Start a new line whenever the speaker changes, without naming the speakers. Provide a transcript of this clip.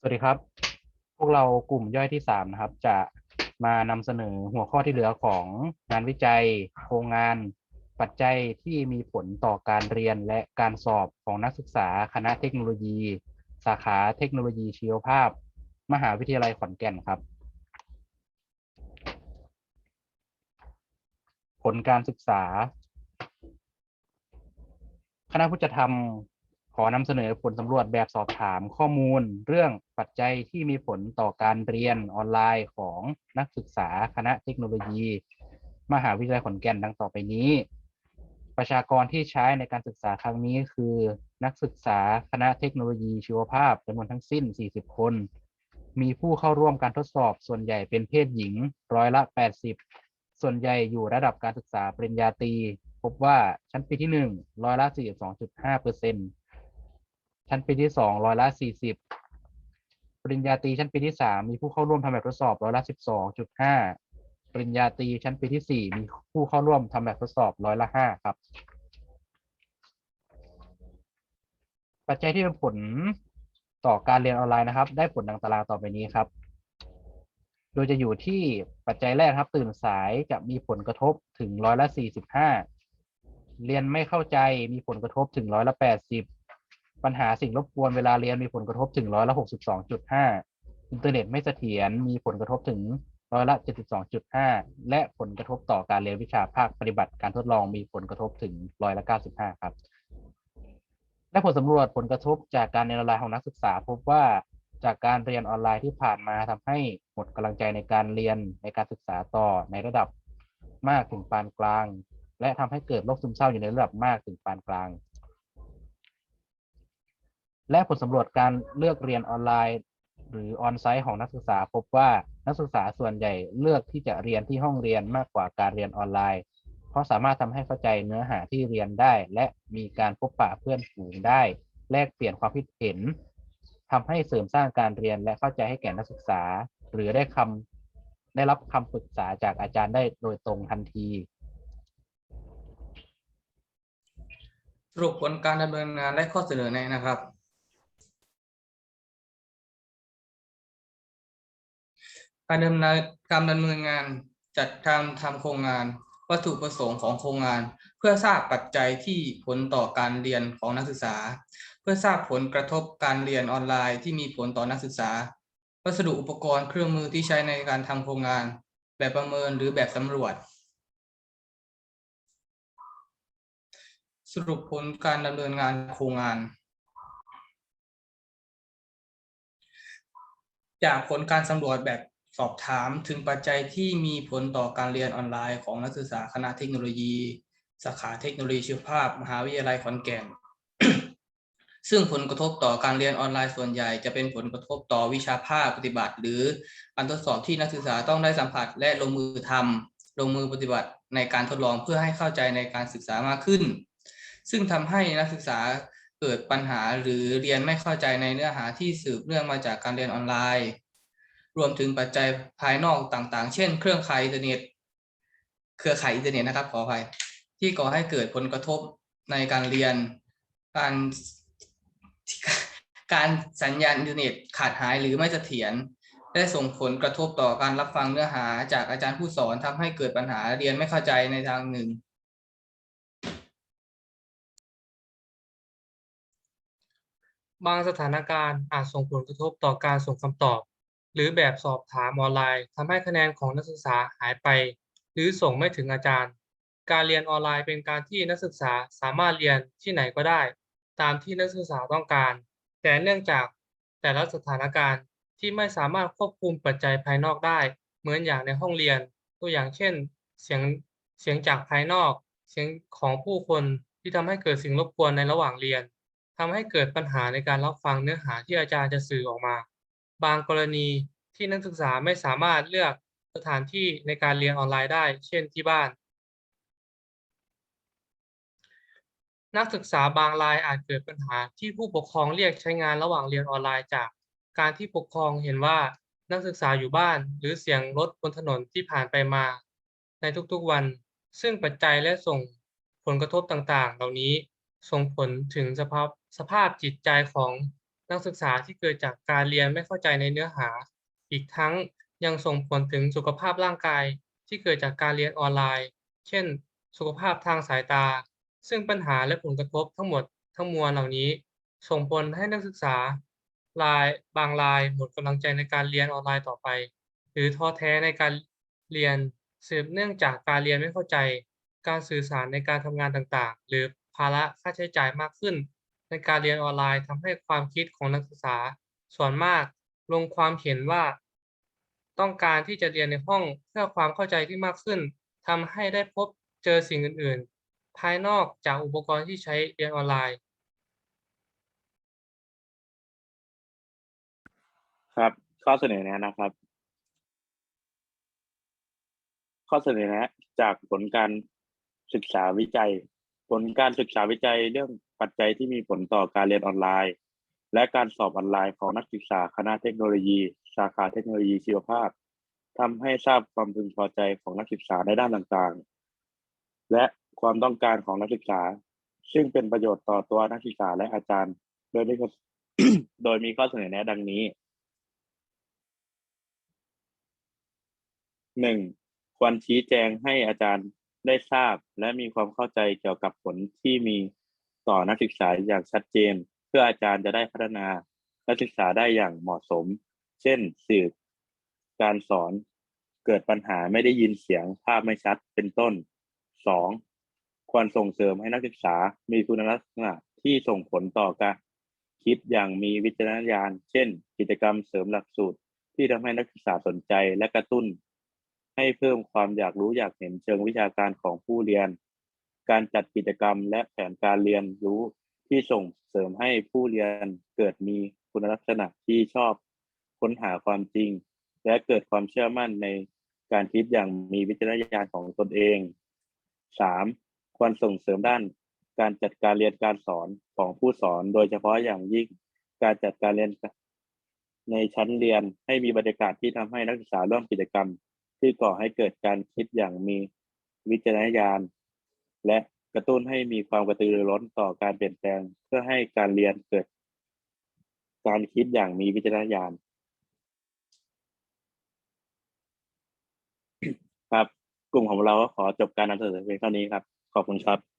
สวัสดีครับ พวกเรากลุ่มย่อยที่สามนะครับ จะมานำเสนอหัวข้อที่เหลือของงานวิจัย โครงงาน ปัจจัยที่มีผลต่อการเรียนและการสอบของนักศึกษาคณะเทคโนโลยี สาขาเทคโนโลยีชีวภาพ มหาวิทยาลัยขอนแก่นครับ ผลการศึกษา คณะผู้จัดทำ ขอนำเสนอผลสำรวจแบบสอบถามข้อมูล เรื่องปัจจัยที่มีผลต่อการเรียนออนไลน์ของนักศึกษาคณะเทคโนโลยี มหาวิทยาลัยขอนแก่นดังต่อไปนี้ ประชากรที่ใช้ในการศึกษาครั้งนี้คือ นักศึกษาคณะเทคโนโลยีชีวภาพจำนวนทั้งสิ้น 40 คน มีผู้เข้าร่วมการทดสอบส่วนใหญ่เป็นเพศหญิงร้อยละ 80 ส่วนใหญ่อยู่ระดับการศึกษาปริญญาตรีพบว่าชั้นปีที่หนึ่งร้อยละ 42.5เปอร์เซ็น ชั้นปีที่สองร้อยละ40ปริญญาตรีชั้นปีที่สามมีผู้เข้าร่วมทำแบบทดสอบร้อยละ12.5ปริญญาตรีชั้นปีที่สี่มีผู้เข้าร่วมทำแบบทดสอบร้อยละ5ครับ ปัจจัยที่เป็นผลต่อการเรียนออนไลน์นะครับ ได้ผลดังตารางต่อไปนี้ครับ โดยจะอยู่ที่ปัจจัยแรกครับ ตื่นสายจะมีผลกระทบถึงร้อยละสี่สิบห้าเรียนไม่เข้าใจมีผลกระทบถึงร้อยละแปดสิบ ปัญหาสิ่งรบกวนเวลาเรียนมีผลกระทบถึงร้อยละหกสิบสองจุดห้าอินเทอร์เน็ตไม่เสถียรมีผลกระทบถึงร้อยละเจ็ดสิบสองจุดห้าและผลกระทบต่อการเรียนวิชาภาคปฏิบัติการทดลองมีผลกระทบถึงร้อยละเก้าสิบห้าครับ และผลสำรวจผลกระทบจากการเรียนออนไลน์ของนักศึกษา พบว่าจากการเรียนออนไลน์ที่ผ่านมาทำให้หมดกำลังใจในการเรียนในการศึกษาต่อในระดับมากถึงปานกลาง และทำให้เกิดโรคซึมเศร้าอยู่ในระดับมากถึงปานกลาง และผลสำรวจการเลือกเรียนออนไลน์ หรือออนไซต์ของนักศึกษาพบว่านักศึกษาส่วนใหญ่เลือกที่จะเรียนที่ห้องเรียนมากกว่าการเรียนออนไลน์ เพราะสามารถทำให้เข้าใจเนื้อหาที่เรียนได้ และมีการพบปะเพื่อนฝูงได้ แลกเปลี่ยนความคิดเห็นทำให้เสริมสร้างการเรียนและเข้าใจให้แก่นักศึกษา หรือได้คำได้รับคำปรึกษาจากอาจารย์ได้โดยตรงทันที
สรุปผลการดำเนินงานและข้อเสนอแนะนะครับ การดำเนินการดำเนินงานจัดทำทำโครงงาน วัตถุประสงค์ของโครงงาน เพื่อทราบปัจจัยที่ผลต่อการเรียนของนักศึกษา เพื่อทราบผลกระทบการเรียนออนไลน์ที่มีผลต่อนักศึกษา วัสดุอุปกรณ์เครื่องมือที่ใช้ในการทำโครงงาน แบบประเมินหรือแบบสำรวจ สรุปผลการดำเนินงานโครงงานจากผลการสำรวจแบบ สอบถามถึงปัจจัยที่มีผลต่อการเรียนออนไลน์ของนักศึกษาคณะเทคโนโลยี สาขาเทคโนโลยีชีวภาพ มหาวิทยาลัยขอนแก่น ซึ่งผลกระทบต่อการเรียนออนไลน์ส่วนใหญ่ จะเป็นผลกระทบต่อวิชาภาคปฏิบัติ หรือการทดสอบที่นักศึกษาต้องได้สัมผัสและลงมือทำลงมือปฏิบัติในการทดลองเพื่อให้เข้าใจในการศึกษามากขึ้น ซึ่งทำให้นักศึกษาเกิดปัญหาหรือเรียนไม่เข้าใจในเนื้อหาที่สืบเนื่องมาจากการเรียนออนไลน์ รวมถึงปัจจัยภายนอกต่างๆ เช่น เครื่องข่ายอินเทอร์เน็ต เครือข่ายอินเทอร์เน็ตนะครับขออภัย ที่ก่อให้เกิดผลกระทบในการเรียน การการสัญญาณอินเทอร์เน็ตขาดหายหรือไม่เสถียรได้ส่งผลกระทบต่อการรับฟังเนื้อหาจากอาจารย์ผู้สอนทำให้เกิดปัญหาเรียนไม่เข้าใจในทางหนึ่ง
บางสถานการณ์อาจส่งผลกระทบต่อการส่งคำตอบ หรือแบบสอบถามออนไลน์ทำให้คะแนนของนักศึกษาหายไป หรือส่งไม่ถึงอาจารย์ การเรียนออนไลน์เป็นการที่นักศึกษาสามารถเรียนที่ไหนก็ได้ ตามที่นักศึกษาต้องการ แต่เนื่องจากแต่ละสถานการณ์ที่ไม่สามารถควบคุมปัจจัยภายนอกได้ เหมือนอย่างในห้องเรียน ตัวอย่างเช่น เสียงเสียงจากภายนอก เสียงของผู้คนที่ทำให้เกิดสิ่งรบกวนในระหว่างเรียนทำให้เกิดปัญหาในการรับฟังเนื้อหาที่อาจารย์จะสื่อออกมา บางกรณี ที่นักศึกษาไม่สามารถเลือกสถานที่ในการเรียนออนไลน์ได้ เช่นที่บ้าน นักศึกษาบางรายอาจเกิดปัญหาที่ผู้ปกครองเรียกใช้งานระหว่างเรียนออนไลน์จาก การที่ปกครองเห็นว่านักศึกษาอยู่บ้าน หรือเสียงรถบนถนนที่ผ่านไปมา ในทุกๆวัน ซึ่งปัจจัยและส่งผลกระทบต่างๆ เหล่านี้ส่งผลถึงสภาพสภาพจิตใจของนักศึกษาที่เกิดจากการเรียนไม่เข้าใจในเนื้อหา อีกทั้งยังส่งผลถึงสุขภาพร่างกายที่เกิดจากการเรียนออนไลน์ เช่น สุขภาพทางสายตา ซึ่งปัญหาและผลกระทบทั้งหมดทั้งมวลเหล่านี้ ส่งผลให้นักศึกษารายบางรายหมดกำลังใจในการเรียนออนไลน์ต่อไป หรือท้อแท้ในการเรียนสืบเนื่องจากการเรียนไม่เข้าใจ การสื่อสารในการทำงานต่างๆ หรือภาระค่าใช้จ่ายมากขึ้น ในการเรียนออนไลน์ทำให้ความคิดของนักศึกษาส่วนมาก ลงความเห็นว่า ต้องการที่จะเรียนในห้องเพื่อความเข้าใจที่มากขึ้นทำให้ได้พบเจอสิ่งอื่น ๆ ภายนอกจากอุปกรณ์ที่ใช้เรียนออนไลน์
ครับ ข้อเสนอแนะนะครับ ข้อเสนอแนะจากผลการศึกษาวิจัย ผลการศึกษาวิจัยเรื่องปัจจัยที่มีผลต่อการเรียนออนไลน์ และการสอบออนไลน์ของนักศึกษาคณะเทคโนโลยี สาขาเทคโนโลยีชีวภาพทำให้ทราบความพึงพอใจของนักศึกษาในด้านต่างๆ และความต้องการของนักศึกษา ซึ่งเป็นประโยชน์ต่อตัวนักศึกษาและอาจารย์ โดยมีข้อโดยมีข้อเสนอแนะดังนี้หนึ่งควรชี้แจงให้อาจารย์ได้ทราบ และมีความเข้าใจเกี่ยวกับผลที่มีต่อนักศึกษาอย่างชัดเจน เพื่ออาจารย์จะได้พัฒนานักศึกษาได้อย่างเหมาะสม เช่นสื่อการสอนเกิดปัญหาไม่ได้ยินเสียงภาพไม่ชัดเป็นต้นสองควรส่งเสริมให้นักศึกษามีคุณลักษณะที่ส่งผลต่อการคิดอย่างมีวิจารณญาณ เช่น กิจกรรมเสริมหลักสูตร ที่ทำให้นักศึกษาสนใจและกระตุ้น ให้เพิ่มความอยากรู้อยากเห็นเชิงวิชาการของผู้เรียน การจัดกิจกรรมและแผนการเรียนรู้ ที่ส่งเสริมให้ผู้เรียนเกิดมีคุณลักษณะที่ชอบค้นหาความจริง และเกิดความเชื่อมั่นในการคิดอย่างมีวิจารณญาณของตนเอง 3. ควรส่งเสริมด้านการจัดการเรียนการสอนของผู้สอน โดยเฉพาะอย่างยิ่งการจัดการเรียนในชั้นเรียนให้มีบรรยากาศที่ทำให้นักศึกษาร่วมกิจกรรม ที่ก่อให้เกิดการคิดอย่างมีวิจารณญาณ และ กระตุ้นให้มีความกระตือรือร้นต่อการเปลี่ยนแปลง เพื่อให้การเรียนเกิด การคิดอย่างมีวิจารณญาณครับ กลุ่มของเราก็ขอจบการนำเสนอเพียงเท่านี้ครับ ขอบคุณครับ